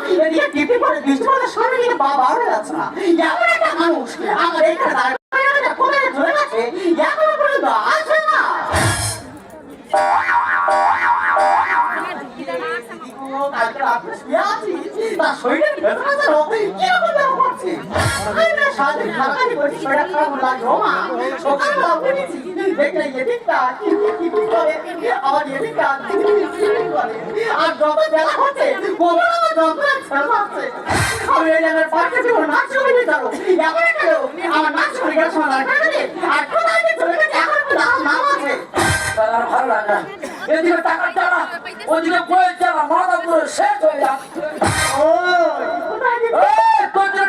না এদিকে টিপি পরে বৃষ্টি পরে সামনে গিয়ে বাবা আর যাচ্ছে না এমন একটা মানুষ আমার এখানে দাঁড়িয়ে কোথায় চলে গেছে এখনও পর্যন্ত আসে না কালকে রাত্রে শুয়ে আছি, তার শরীরের ভেতরে যেন কীরকম যেন করছে। সারাদিন খাটাখাটি করছি, শরীরটা খারাপ লাগছে। মা, সকালবেলা উঠেছি, দেখলে এদিকটা করে, আবার এদিকটা করে। আর যত বেলা হচ্ছে, কোমর আমার যাচ্ছে। আমি। ভালো লাগে না এদিকে টাকা চালা ওদিকে বই চালা মাথা পুরো শেষ যাচ্ছে ও,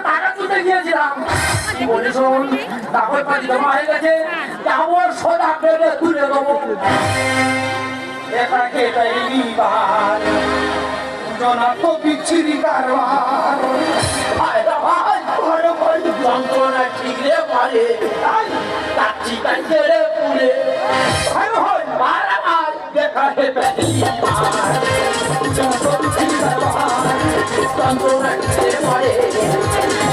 টাকা তুলতে গিয়েছিলাম কি বলি শোন হয়ে গেছে যাব সোজা পেলে তুলে দেবো এটাকে এইবার জনা তো বিচ্ছিরি কারবার যন্ত্রণা ঠিক রে পারে কাচ্ছি কাচ্ছে রে পুরে ভাই রে ভাই মারা। ভাই দেখা হে যন্ত্রণা ঠিক রে পারে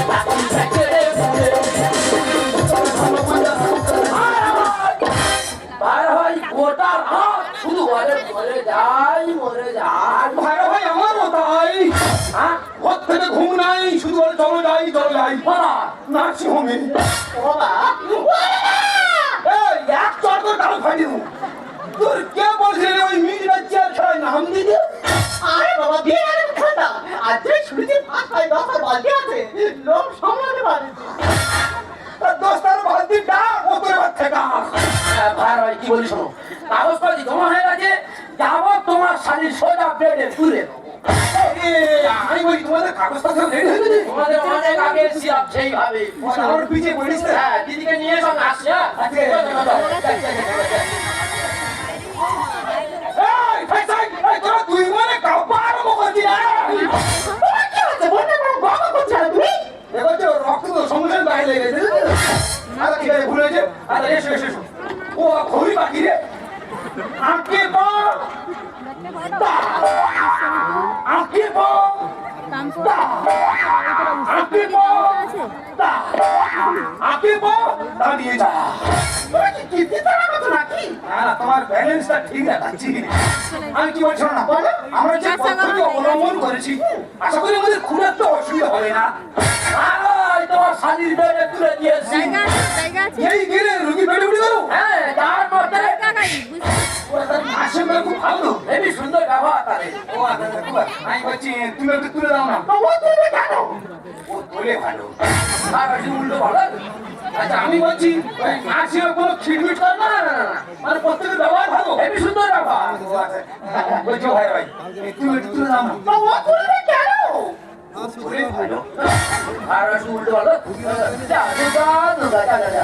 কাচ্ছি কাচ্ছে রে পুরে হাত শুধু ঘরে মরে যাই মরে যাই ভাই তাই। হ্যাঁ? ঘর থেকে ঘুম নাই শুধু বলে চলো যাই চলো যাই নার্সিং হোমে এক চর করে কালো ফাটি দেবো তোর কে বলছে রে ওই মিজরা চেয়ার ছাড়াই নাম দিতে আরে বাবা বিয়ে গেলে কথা আজ যে শুনেছি পাঁচ ছয় দশ আর বালতি আছে। লোক সামলাতে পারে। তার দশটার বালতি ডাক ও তোর থেকে। হ্যাঁ, ভাই ভাই কি বলি শোনো? কাগজপাতি জমা হয়ে গেছে যাব তোমার শাড়ির সোজা বেডে তুলে। আমি বলি তোমাদের কাগজ রেডি হয়ে গেছে তোমাদের অনেক আগে ছিলাম সেইভাবে আমার পিছিয়ে পড়িস হ্যাঁ দিদিকে নিয়ে সব আসছে? আচ্ছা। দাঁড়িয়ে যা তুমি কি কিস্তি ছাড়া করছ নাকি না না তোমার ব্যালেন্সটা ঠিক দেখাচ্ছি আমি কি বলছি না বলো আমরা যে পদ্ধতি অবলম্বন করেছি আশা করি আমাদের খুব একটা অসুবিধা হবে না। তোমার শাড়ির বেডে তুলে দিয়েছি জায়গা আছে জায়গা আছে। এই গেলে রুগী বেড়ে উঠে গেল? হ্যাঁ যার মধ্যে জায়গায় খুব ভালো হেবি সুন্দর ব্যবহার তাদের ও আচ্ছা আচ্ছা। আমি বলছি তুমি একটু তুলে দাও না। ও তুমি কেন? ও তোলে ভালো। আর উল্টো ভালো আচ্ছা আমি বলছি ওই কোনো খিটমিট করে না না না না মানে প্রত্যেকের ব্যবহার ভালো। হেবি সুন্দর ব্যবহার বলছি ভাই ভাই তুমি একটু তুলে দাও না ও তুমি কেন? আর উল্টো ভালো যা যা যা যা যা যা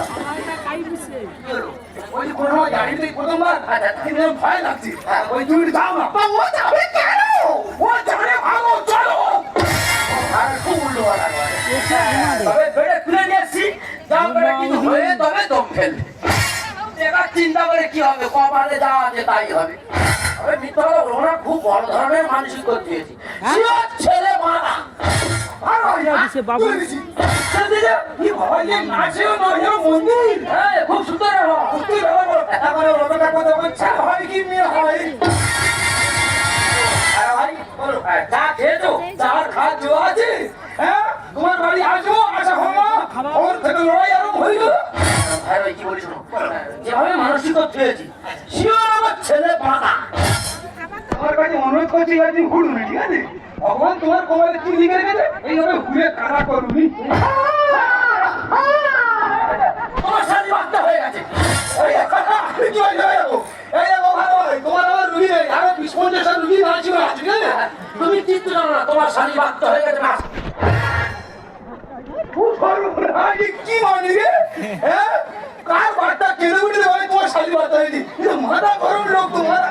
ওই কোনো গাড়িতে প্রথমবার আচ্ছা কিন্তু ভয় লাগছে। ওই তুমি একটু না। ও যাবে কেন? ও জানে ভালো চলো। আর খুব উল্টো তবে বেডে বেডে কিন্তু হয়ে তবে দম ফেলবে এবার চিন্তা করে কি হবে? কপালে যা আছে তাই হবে। তবে মিথ্যা কথা খুব বড় ধরনের মানসিক দিয়েছি ছেলে হয় কি যে খুব সুন্দর হয়। মেয়ে হয়? আরে ভাই বলো হ্যাঁ, চা খেয়েছো চার খাদ্য আছে হ্যাঁ তোমার বাড়ি আসব আসা হলো ওর থেকে লড়াই আরম্ভ হয়ে গেল ভাই ভাই কি বলি শোনো যেভাবে মানসিক শিওর আমার ছেলে মানা আমার কাছে অনুরোধ করছি এবার তুমি ঘুরুন ঠিক আছে? ভগবান তোমার কোমরে কি রেখেছে এইভাবে ঘুরে কারা করবি তোমার শাড়ি বাচ্চা হয়ে গেছে। এই কথা, কি হয়েছে ভাই বাবু? এই দেখো তোমার আমার রুগী নেই। আরও বিশ পঞ্চাশটা রুগী আছে ঠিক আছে? তুমি চিন্তা জানো না তোমার শাড়ি বাচ্চা হয়ে গেছে না बात आई थी। तो माता भरून लोग तुम्हारा